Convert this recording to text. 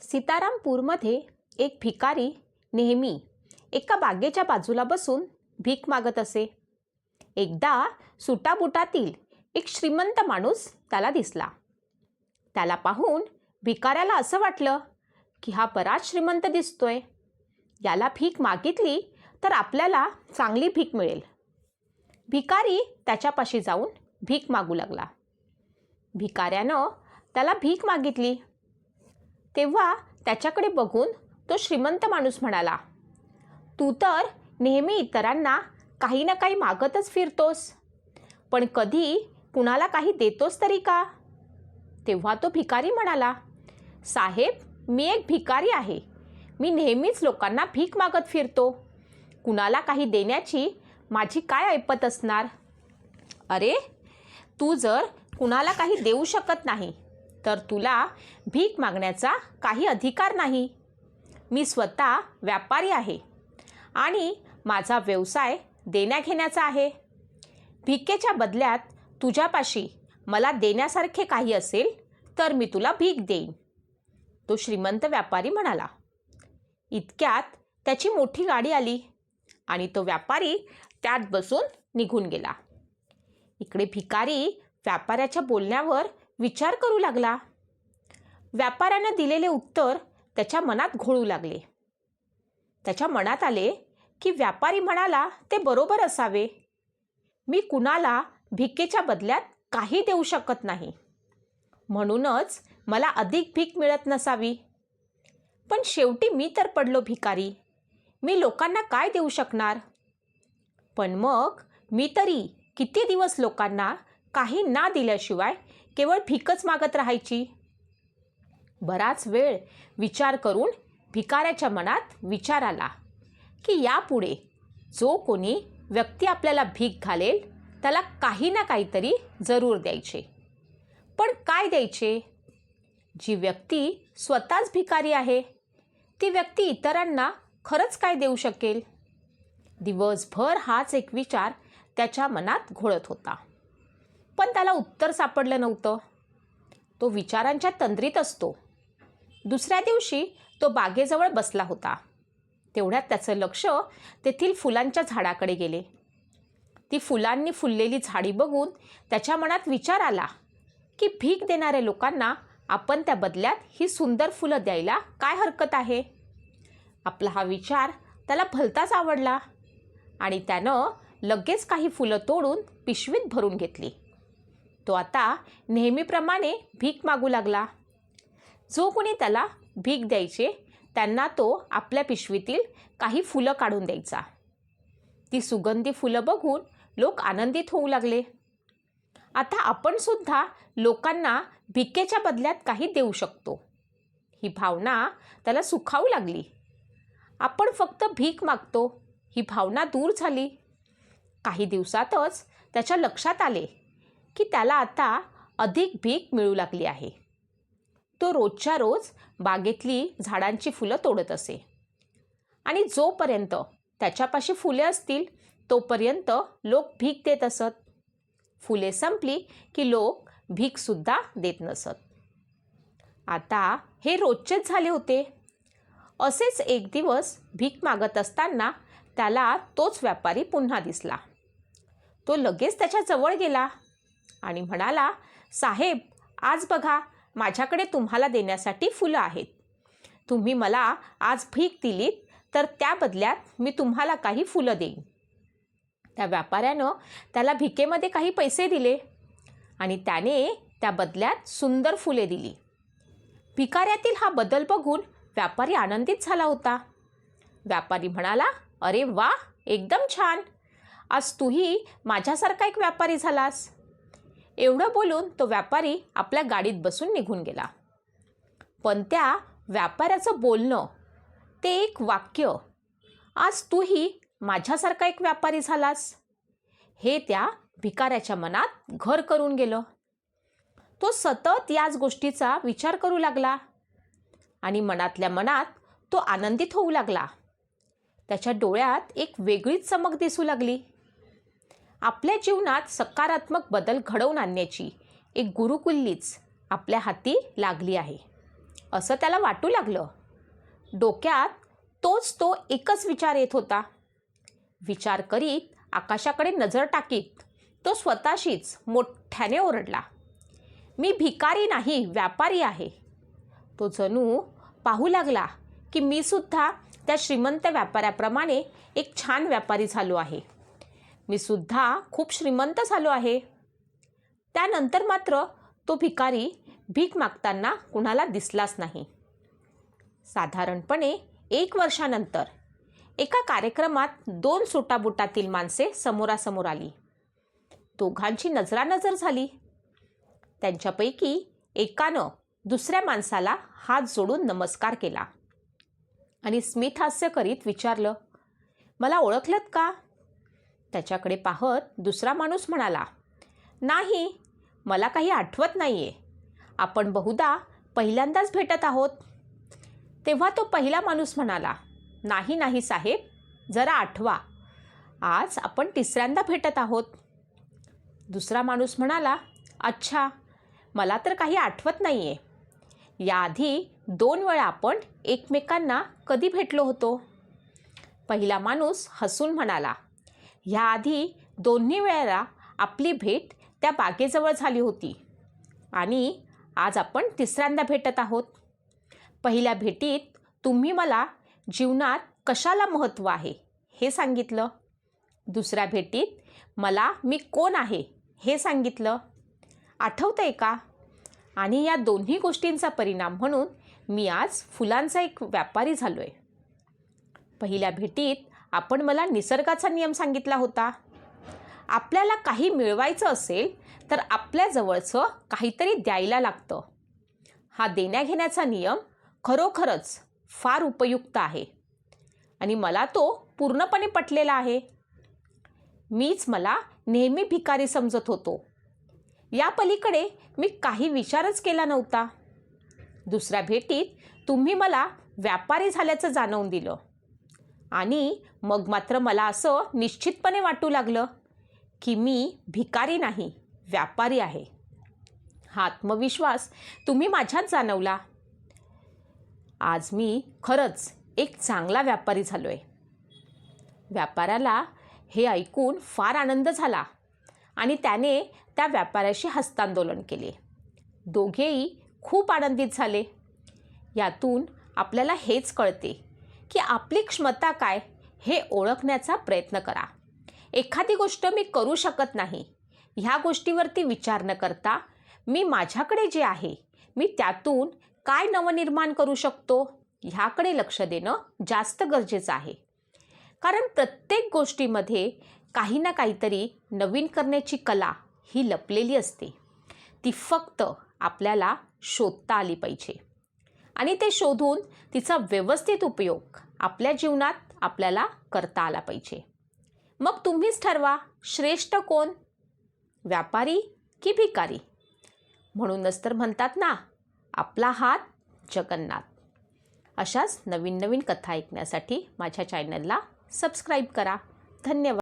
सीतारामपूरमध्ये एक भिकारी नेहमी एका बागेच्या बाजूला बसून भीक मागत असे. एकदा सुटाबुटातील एक श्रीमंत माणूस त्याला दिसला. त्याला पाहून भिकाऱ्याला असं वाटलं की हा बराच श्रीमंत दिसतोय. याला भीक मागितली तर आपल्याला चांगली भीक मिळेल. भिकारी त्याच्यापाशी जाऊन भीक मागू लागला. भिकाऱ्यानं त्याला भीक मागितली. तेव्हा त्याच्याकडे बघून तो श्रीमंत माणूस म्हणाला तू तर नेहमी इतरांना काही ना काही मागतच फिरतोस. पण कधी कुणाला काही देतोस तरी का? तेव्हा तो भिकारी म्हणाला साहेब मी एक भिकारी आहे. मी नेहमीच लोकांना भीक मागत फिरतो. कुणाला काही देण्याची माझी काय ऐपत असणार? अरे तू जर कुणाला काही देऊ शकत नाही तर तुला भीक मागण्याचा काही अधिकार नाही. मी स्वतः व्यापारी आहे आणि माझा व्यवसाय देण्याघेण्याचा आहे. भिकेच्या बदल्यात तुझ्यापाशी मला देण्यासारखे काही असेल तर मी तुला भीक देईन. तो श्रीमंत व्यापारी म्हणाला. इतक्यात त्याची मोठी गाडी आली आणि तो व्यापारी त्यात बसून निघून गेला. इकडे भिकारी व्यापाऱ्याच्या बोलण्यावर विचार करू लागला. व्यापाऱ्यानं दिलेले उत्तर त्याच्या मनात घोळू लागले. त्याच्या मनात आले की व्यापारी म्हणाला ते बरोबर असावे. मी कुणाला भिकेच्या बदल्यात काही देऊ शकत नाही. म्हणूनच मला अधिक भीक मिळत नसावी. पण शेवटी मी तर पडलो भिकारी. मी लोकांना काय देऊ शकणार? पण मग मी तरी किती दिवस लोकांना काही ना दिल्याशिवाय केवळ भीकच मागत राहायची? बराच वेळ विचार करून भिकाऱ्याच्या मनात विचार आला की यापुढे जो कोणी व्यक्ती आपल्याला भीक घालेल त्याला काही ना काहीतरी जरूर द्यायचे. पण काय द्यायचे? जी व्यक्ती स्वतःच भिकारी आहे ती व्यक्ती इतरांना खरंच काय देऊ शकेल? दिवसभर हाच एक विचार त्याच्या मनात घोळत होता. पण त्याला उत्तर सापडलं नव्हतं. तो विचारांच्या तंद्रीत असतो. दुसऱ्या दिवशी तो बागेजवळ बसला होता. तेवढ्यात त्याचं लक्ष तेथील फुलांच्या झाडाकडे गेले. ती फुलांनी फुललेली झाडी बघून त्याच्या मनात विचार आला की भीक देणाऱ्या लोकांना आपण त्या बदल्यात ही सुंदर फुलं द्यायला काय हरकत आहे? आपला हा विचार त्याला भलताच आवडला आणि त्यानं लगेच काही फुलं तोडून पिशवीत भरून घेतली. तो आता नेहमीप्रमाणे भीक मागू लागला. जो कोणी त्याला भीक द्यायचे त्यांना तो आपल्या पिशवीतील काही फुलं काढून द्यायचा. ती सुगंधी फुलं बघून लोक आनंदित होऊ लागले. आता आपण सुद्धा लोकांना भिकेच्या बदल्यात काही देऊ शकतो. ही भावना त्याला सुखावू लागली. आपण फक्त भीक मागतो ही भावना दूर झाली. काही दिवसातच त्याच्या लक्षात आले. की त्याला आता अधिक भीक मिळू लागली आहे. तो रोजच्या रोज बागेतली झाडांची फुलं तोडत असे. आणि जोपर्यंत त्याच्यापाशी फुले असतील तोपर्यंत लोक भीक देत असत. फुले संपली की लोक भीकसुद्धा देत नसत. आता हे रोजचेच झाले होते. असेच एक दिवस भीक मागत असताना त्याला तोच व्यापारी पुन्हा दिसला. तो लगेच त्याच्याजवळ गेला. आणि म्हणाला साहेब आज बघा माझ्याकडे तुम्हाला देण्यासाठी फुलं आहेत. तुम्ही मला आज भीक दिलीत तर त्या बदल्यात मी तुम्हाला काही फुलं देईन. त्या व्यापाऱ्यानं त्याला भिकेमध्ये काही पैसे दिले आणि त्याने त्या बदल्यात सुंदर फुले दिली. भिकाऱ्यातील हा बदल बघून व्यापारी आनंदित झाला होता. व्यापारी म्हणाला अरे वा एकदम छान! आज तूही माझ्यासारखा एक व्यापारी झालास. एवढं बोलून तो व्यापारी आपल्या गाडीत बसून निघून गेला. पण त्या व्यापाऱ्याचं बोलणं ते एक वाक्य आज तूही माझ्यासारखा एक व्यापारी झालास. हे त्या भिकाऱ्याच्या मनात घर करून गेलं. तो सतत याच गोष्टीचा विचार करू लागला आणि मनातल्या मनात तो आनंदित होऊ लागला. त्याच्या डोळ्यात एक वेगळीच चमक दिसू लागली. आपल्या जीवनात सकारात्मक बदल घडवून आणण्याची एक गुरुकुल्लीच आपल्या हाती लागली आहे. असं त्याला वाटू लागलं. डोक्यात तोच तो एकच विचार येत होता. विचार करीत आकाशाकडे नजर टाकीत तो स्वतःशीच मोठ्याने ओरडला. मी भिकारी नाही व्यापारी आहे. तो जणू पाहू लागला की मी सुद्धा त्या श्रीमंत व्यापाऱ्याप्रमाणे एक छान व्यापारी झालो आहे. मी सुद्धा खूप श्रीमंत झालो आहे. त्यानंतर मात्र तो भिकारी भीक मागताना कुणाला दिसलाच नाही. साधारणपणे एक वर्षानंतर एका कार्यक्रमात दोन सुटाबुटातील माणसे समोरासमोर आली. दोघांची नजरानजर झाली. त्यांच्यापैकी एकानं दुसऱ्या माणसाला हात जोडून नमस्कार केला आणि स्मित हास्य करीत विचारलं मला ओळखलत का? त्याच्याकडे पाहत दुसरा माणूस म्हणाला नाही मला काही आठवत नाही आहे आपण बहुधा पहिल्यांदाच भेटत आहोत. तेव्हा तो पहिला माणूस म्हणाला नाही नाही साहेब जरा आठवा. आज आपण तिसऱ्यांदा भेटत आहोत. दुसरा माणूस म्हणाला अच्छा मला तर काही आठवत नाही आहे याआधी दोन वेळा आपण एकमेकांना कधी भेटलो होतो? पहिला माणूस हसून म्हणाला ह्याआधी दोन्ही वेळेला आपली भेट त्या बागेजवळ झाली होती. आणि आज आपण तिसऱ्यांदा भेटत आहोत. पहिल्या भेटीत तुम्ही मला जीवनात कशाला महत्त्व आहे हे सांगितलं. दुसऱ्या भेटीत मला मी कोण आहे हे सांगितलं. आठवतं आहे का? आणि या दोन्ही गोष्टींचा परिणाम म्हणून मी आज फुलांचा एक व्यापारी झालो आहे पहिल्या भेटीत आपण मला निसर्गाचा नियम सांगितला होता. आपल्याला काही मिळवायचं असेल तर आपल्याजवळचं काहीतरी द्यायला लागतं. हा देण्याघेण्याचा नियम खरोखरच फार उपयुक्त आहे. आणि मला तो पूर्णपणे पटलेला आहे. मीच मला नेहमी भिकारी समजत होतो. या पलीकडे मी काही विचारच केला नव्हता. दुसऱ्या भेटीत तुम्ही मला व्यापारी झाल्याचं जाणवून दिलं. आणि मग मात्र मला असं निश्चितपणे वाटू लागलं की मी भिकारी नाही व्यापारी आहे. हा आत्मविश्वास तुम्ही माझ्यात जाणवला. आज मी खरंच एक चांगला व्यापारी झालो आहे व्यापाऱ्याला हे ऐकून फार आनंद झाला आणि त्याने त्या व्यापाऱ्याशी हस्तांदोलन केले. दोघेही खूप आनंदित झाले. यातून आपल्याला हेच कळते की आपली क्षमता काय हे ओळखण्याचा प्रयत्न करा. एखादी गोष्ट मी करू शकत नाही ह्या गोष्टीवरती विचार न करता मी माझ्याकडे जे आहे मी त्यातून काय नवनिर्माण करू शकतो ह्याकडे लक्ष देणं जास्त गरजेचं आहे. कारण प्रत्येक गोष्टीमध्ये काही ना काहीतरी नवीन करण्याची कला ही लपलेली असते. ती फक्त आपल्याला शोधता आली पाहिजे. आणि ते शोधून तिचा व्यवस्थित उपयोग आपल्या जीवनात आपल्याला करता आला पाहिजे. मग तुम्हीच ठरवा श्रेष्ठ कोण? व्यापारी की भिकारी? म्हणूनच तर म्हणतात ना आपला हात जगन्नाथ. अशाच नवीन नवीन कथा ऐकण्यासाठी माझ्या चॅनलला सबस्क्राईब करा. धन्यवाद.